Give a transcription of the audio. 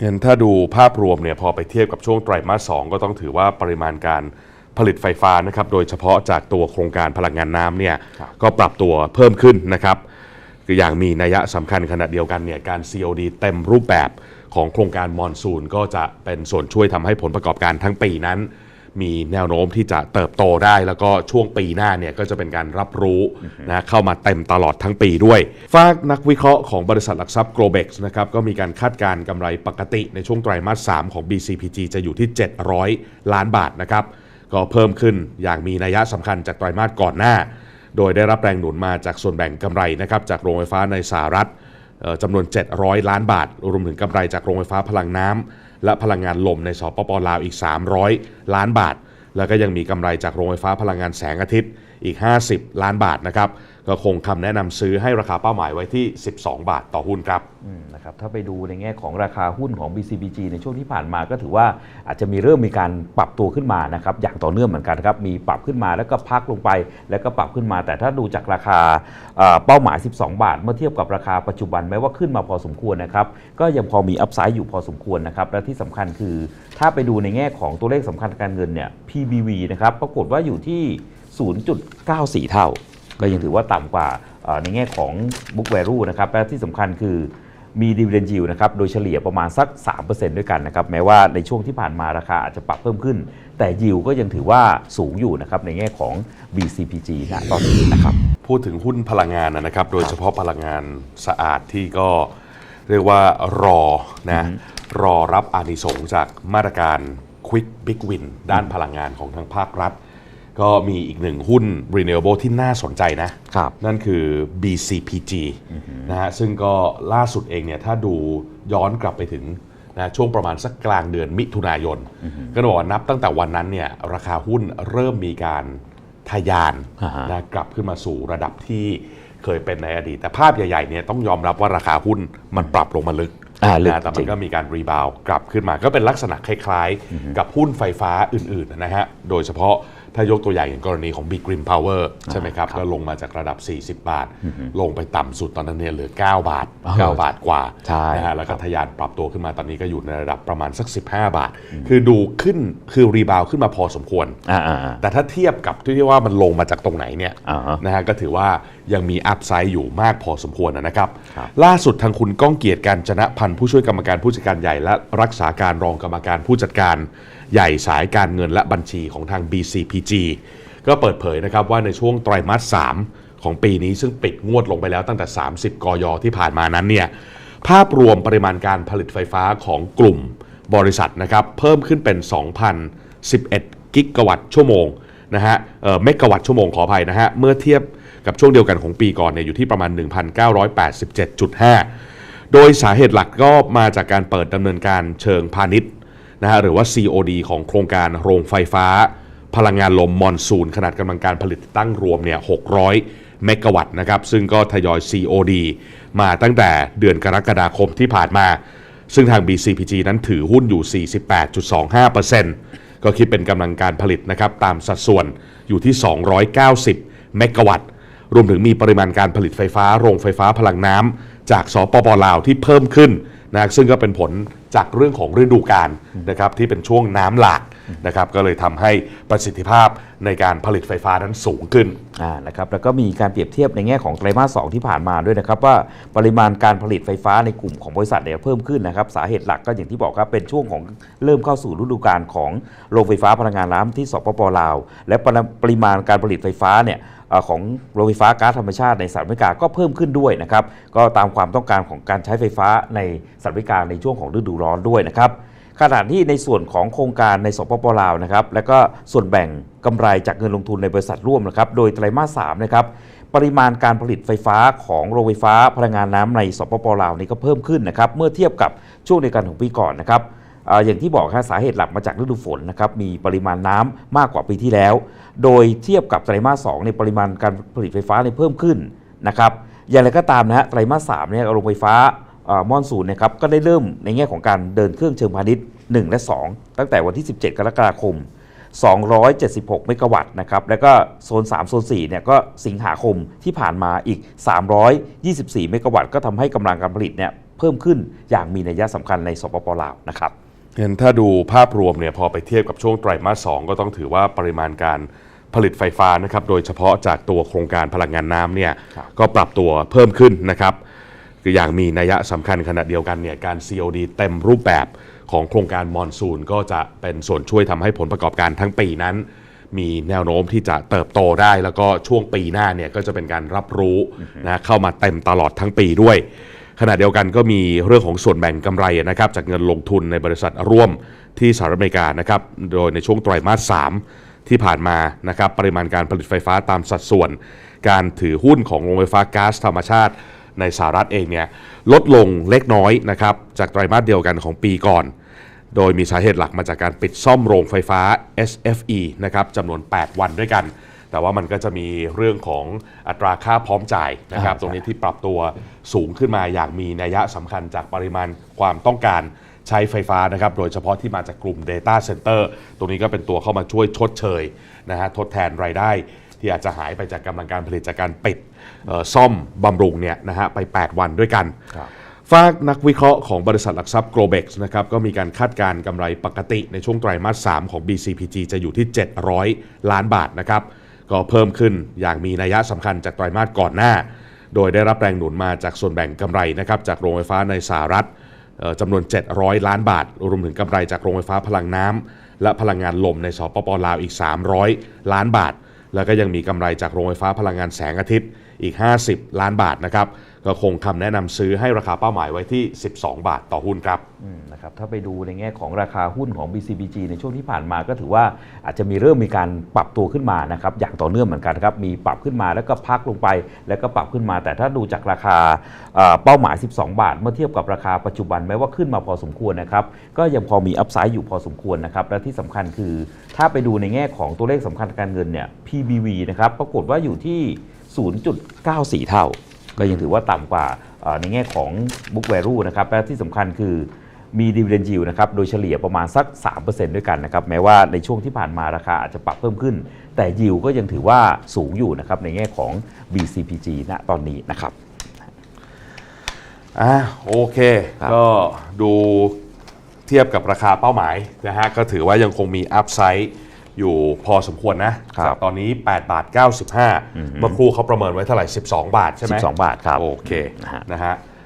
เห็นถ้าดูภาพรวมเนี่ยพอไปเทียบกับช่วงไตรมาสสก็ต้องถือว่าปริมาณการผลิตไฟฟ้านะครับโดยเฉพาะจากตัวโครงการพลังงานน้ำเนี่ยครับก็ปรับตัวเพิ่มขึ้นนะครับคืออย่างมีนัยสำคัญขณะเดียวกันเนี่ยการ COD เต็มรูปแบบของโครงการมอนซูนก็จะเป็นส่วนช่วยทำให้ผลประกอบการทั้งปีนั้น มีแนวโน้มที่จะเติบโตได้ แล้วก็ช่วงปีหน้าเนี่ยก็จะเป็นการรับรู้นะเข้ามาเต็มตลอดทั้งปีด้วยฝากนักวิเคราะห์ของบริษัทหลักทรัพย์ Globex นะครับก็มีการคาดการณ์กำไรปกติในช่วงไตรมาส 3 ของ BCPG จะอยู่ที่ 700 ล้านบาทนะครับก็เพิ่มขึ้นอย่างมีนัยสำคัญจากไตรมาสก่อนหน้า โดยได้รับแรงหนุนมาจากส่วนแบ่งกำไรนะครับจากโรงไฟฟ้าในสหรัฐเอ่อ จำนวน 700 ล้านบาท รวมถึงกำไรจากโรงไฟฟ้าพลังน้ำและพลังงานลมในสปปลาวอีก 300 ล้านบาท แล้วก็ยังมีกำไรจากโรงไฟฟ้าพลังงานแสงอาทิตย์อีก 50 ล้านบาทนะครับ ก็คงคำแนะนำซื้อให้ราคาเป้าหมายไว้ที่ 12 บาทต่อหุ้นครับนะครับถ้าไปดูในแง่ของราคาหุ้นของ BCBG ในช่วงที่ผ่านมาก็ถือว่าอาจจะมีเริ่มมีการปรับตัวขึ้นมานะครับอย่างต่อเนื่องเหมือนกันครับมีปรับขึ้นมาแล้วก็พักลงไป แล้วก็ปรับขึ้นมา แต่ถ้าดูจากราคาเป้าหมาย 12 บาท เมื่อเทียบกับราคาปัจจุบันแม้ว่าขึ้นมาพอสมควรนะครับก็ยังพอมีอัพไซด์อยู่พอสมควรนะครับและที่สำคัญคือ ถ้าไปดูในแง่ของตัวเลขสำคัญการเงินเนี่ย PBV นะครับปรากฏว่าอยู่ที่ 0.94 เท่า ก็ยังถือว่าต่ำกว่าเอ่อในแง่ของ book value นะครับและที่สำคัญคือมี dividend yield นะครับ โดยเฉลี่ยประมาณสัก 3%ด้วยกันนะครับ แม้ว่าในช่วงที่ผ่านมาราคาอาจจะปรับเพิ่มขึ้น แต่ yield ก็ยังถือว่าสูงอยู่นะครับ ในแง่ของ BCPG นะตอนนี้นะครับ พูดถึงหุ้นพลังงานนะนะครับ โดยเฉพาะพลังงานสะอาดที่ก็เรียกว่ารอนะ รอรับอานิสงส์จากมาตรการ Quick Big Win ด้านพลังงานของทางภาครัฐ ก็มีอีกหนึ่งหุ้น Renewable ที่น่าสนใจนะครับนั่นคือ BCPG นะฮะซึ่งก็ล่าสุดเองเนี่ยถ้าดูย้อนกลับไปถึงนะช่วงประมาณสักกลางเดือนมิถุนายน ก็ต้องบอกว่านับตั้งแต่วันนั้นเนี่ยราคาหุ้นเริ่มมีการทะยานอ่าฮะนะกลับขึ้นมาสู่ระดับที่เคยเป็นในอดีต แต่ภาพใหญ่ๆเนี่ยต้องยอมรับว่าราคาหุ้นมันปรับลงมาลึกอ่าลึกนะแต่จมัรินงก็มีการรีบาวด์กลับขึ้นมา ก็เป็นลักษณะคล้ายๆ กับหุ้นไฟฟ้าอื่นๆนะฮะโดยเฉพาะ ถ้ายกตัวอย่างอย่างกรณีของ Big Green Power ใช่ไหมครับก็ลงมาจากระดับ 40 บาท ลงไปต่ำสุดตอนนั้นเนี่ยเหลือ 9 บาทอ๋อ9บาทกว่าใช่นะฮะแล้วก็ทะยานปรับตัวขึ้นมาตอนนี้ก็อยู่ในระดับประมาณสัก 15 บาท คือดูขึ้นคือรีบาวด์ขึ้นมาพอสมควรอ่าอ่าอ่าแต่ถ้าเทียบกับที่ว่ามันลงมาจากตรงไหนเนี่ยอ่าฮะนะฮะก็ถือว่ายังมีอัพไซด์อยู่มากพอสมควรนะครับครับ ล่าสุดทางคุณก้องเกียรติการจนะพันธ์ผู้ช่วยกรรมการผู้จัดการใหญ่และรักษาการรองกรรมการผู้จัดการใหญ่สายการเงินและบัญชีของทาง BCG ก็เปิดเผยนะครับว่าในช่วงไตรมาส 3 ของปีนี้ซึ่งปิดงวดลงไปแล้วตั้งแต่ 30 กยที่ผ่านมานั้นเนี่ยภาพรวมปริมาณการผลิตไฟฟ้าของกลุ่มบริษัทนะครับเพิ่มขึ้นเป็น 2,011 กิกะวัตต์ชั่วโมงนะฮะเอ่อเมกะวัตต์ชั่วโมงขออภัยนะฮะเมื่อเทียบกับช่วงเดียวกันของปีก่อนเนี่ยอยู่ที่ประมาณ 1,987.5 โดยสาเหตุหลักก็มาจากการเปิดดำเนินการเชิงพาณิชย์นะฮะหรือว่า COD ของโครงการโรงไฟฟ้า พลังงานลมมอนซูนขนาดกำลังการผลิตตั้งรวมเนี่ย600 เมกะวัตต์นะครับ ซึ่งก็ทยอย COD มาตั้งแต่เดือนกรกฎาคมที่ผ่านมา ซึ่งทาง BCPG นั้นถือหุ้นอยู่ 48.25%ก็คิดเป็นกำลังการผลิตนะครับ ตามสัดส่วนอยู่ที่ 290 เมกะวัตต์รวมถึงมีปริมาณการผลิตไฟฟ้า โรงไฟฟ้าพลังน้ำจากสปปลาวที่เพิ่มขึ้นนะซึ่งก็เป็นผลจากเรื่องของฤดูกาลนะครับที่เป็นช่วงน้ำหลาก นะครับก็เลยทำให้ประสิทธิภาพในการผลิตไฟฟ้านั้นสูงขึ้นอ่านะครับแล้วก็มีการเปรียบเทียบในแง่ของไตรมาสสที่ผ่านมาด้วยนะครับ ว่าปริมาณการผลิตไฟฟ้าในกลุ่มของบริษัทเนี่ยเพิ่มขึ้นนะครับสาเหตุหลักก็อย่างที่บอกครับเป็นช่วงของเริ่มเข้าสู่ฤดูกาลของโรงไฟฟ้าพลังงานน้ำที่สปปลาว และปริปริมาณการผลิตไฟฟ้าเนี่ยของโรงไฟฟ้าก๊าซธรรมชาติในสหรัฐอเมริกาก็เพิ่มขึ้นด้วยนะครับก็ตามความต้องการของการใช้ไฟฟ้าในสหรัฐอเมริกาในช่วงของฤดูร้อนด้วยนะครับ ขณะที่ในส่วนของโครงการในสปปลาวนะครับและก็ส่วนแบ่งกำไรจากเงินลงทุนในบริษัทร่วมนะครับโดยไตรมาส3นะครับปริมาณการผลิตไฟฟ้าของโรงไฟฟ้าพลังงานน้ำในสปปลาวนี่ก็เพิ่มขึ้นนะครับเมื่อเทียบกับช่วงเดียวกันของปีก่อนนะครับอย่างที่บอกครับสาเหตุหลักมาจากฤดูฝนนะครับมีปริมาณน้ำมากกว่าปีที่แล้ว โดยเทียบกับไตรมาส2ในปริมาณการผลิตไฟฟ้าเนี่ยเพิ่มขึ้นนะครับอย่างไรก็ตามนะฮะไตรมาส3เนี่ยโรงไฟฟ้าม่อมอนซูนนะครับก็ได้เริ่มในแง่ของการเดินเครื่องเชิงพาณิชย์ 1 และ 2 ตั้งแต่วันที่ 17 กรกฎาคม 276 เมกะวัตต์นะครับ แล้วก็โซน 3 โซน4เนี่ยก็สิงหาคมที่ผ่านมาอีก 324 เมกะวัตต์ ก็ทำให้กำลังการผลิตเนี่ยเพิ่มขึ้นอย่างมีนัยสำคัญในสปปลาวนะครับเห็นถ้าดูภาพรวมเนี่ยพอไปเทียบกับช่วงไตรมาสสองก็ต้องถือว่าปริมาณการผลิตไฟฟ้านะครับโดยเฉพาะจากตัวโครงการพลังงานน้ำเนี่ยครับก็ปรับตัวเพิ่มขึ้นนะครับคืออย่างมีนัยสำคัญขณะเดียวกันเนี่ยการ COD เต็มรูปแบบ ของโครงการมอนซูนก็จะเป็นส่วนช่วยทำให้ผลประกอบการทั้งปีนั้น มีแนวโน้มที่จะเติบโตได้ แล้วก็ช่วงปีหน้าเนี่ยก็จะเป็นการรับรู้นะเข้ามาเต็มตลอดทั้งปีด้วย ขณะเดียวกันก็มีเรื่องของส่วนแบ่งกำไรนะครับจากเงินลงทุนในบริษัทร่วมที่สหรัฐอเมริกานะครับโดยในช่วงไตรมาส 3 ที่ผ่านมานะครับปริมาณการผลิตไฟฟ้าตามสัดส่วน การถือหุ้นของโรงไฟฟ้าก๊าซธรรมชาติ ในสหรัฐเองเนี่ยลดลงเล็กน้อยนะครับจากไตรมาสเดียวกันของปีก่อน โดยมีสาเหตุหลักมาจากการปิดซ่อมโรงไฟฟ้า SFE นะครับจำนวน 8 วันด้วยกัน แต่ว่ามันก็จะมีเรื่องของอัตราค่าพร้อมจ่ายนะครับอ่าตรงนี้ที่ปรับตัวสูงขึ้นมาอย่างมีนัยสำคัญจากปริมาณความต้องการใช้ไฟฟ้านะครับ โดยเฉพาะที่มาจากกลุ่ม Data Center ตรงนี้ก็เป็นตัวเข้ามาช่วยชดเชยนะฮะทดแทนรายได้ ที่อาจจะหายไปจากกำลังการผลิตจากการปิดเอ่อซ่อมบำรุงเนี่ยนะฮะไป 8 วันด้วยกันครับฝากนักวิเคราะห์ของบริษัทหลักทรัพย์ Globex นะครับก็มีการคาดการณ์กำไรปกติในช่วงไตรมาส 3 ของ BCPG จะอยู่ที่ 700 ล้านบาทนะครับก็เพิ่มขึ้นอย่างมีนัยสำคัญจากไตรมาสก่อนหน้า โดยได้รับแรงหนุนมาจากส่วนแบ่งกำไรนะครับจากโรงไฟฟ้าในสหรัฐเอ่อจำนวน 700 ล้านบาท รวมถึงกำไรจากโรงไฟฟ้าพลังน้ำและพลังงานลมในสปปลาวอีก 300 ล้านบาท แล้วก็ยังมีกำไรจากโรงไฟฟ้าพลังงานแสงอาทิตย์อีก 50 ล้านบาทนะครับ ก็คงคำแนะนำซื้อให้ราคาเป้าหมายไว้ที่ 12 บาทต่อหุ้นครับนะครับถ้าไปดูในแง่ของราคาหุ้นของ BCBG ในช่วงที่ผ่านมาก็ถือว่าอาจจะมีเริ่มมีการปรับตัวขึ้นมานะครับอย่างต่อเนื่องเหมือนกันครับมีปรับขึ้นมาแล้วก็พักลงไป แล้วก็ปรับขึ้นมา แต่ถ้าดูจากราคาเป้าหมาย 12 บาท เมื่อเทียบกับราคาปัจจุบันแม้ว่าขึ้นมาพอสมควรนะครับก็ยังพอมีอัพไซด์อยู่พอสมควรนะครับและที่สำคัญคือ ถ้าไปดูในแง่ของตัวเลขสำคัญการเงินเนี่ย PBV นะครับปรากฏว่าอยู่ที่ 0.94 เท่า ก็ยังถือว่าต่ำกว่าเอ่อในแง่ของ book value นะครับและที่สำคัญคือมี dividend yield นะครับ โดยเฉลี่ยประมาณสัก 3%ด้วยกันนะครับ แม้ว่าในช่วงที่ผ่านมาราคาอาจจะปรับเพิ่มขึ้น แต่ yield ก็ยังถือว่าสูงอยู่นะครับ ในแง่ของ BCPG ณตอนนี้นะครับ อ่าโอเคครับก็ดูเทียบกับราคาเป้าหมายนะฮะ ก็ถือว่ายังคงมีอัพไซด์ อยู่พอสมควรนะครับจากตอนนี้ 8 บาท 95 เมื่อครู่เขาประเมินไว้เท่าไหร่ 12 บาทใช่ไหม12 บาทครับ โอเคนะฮะนะฮะ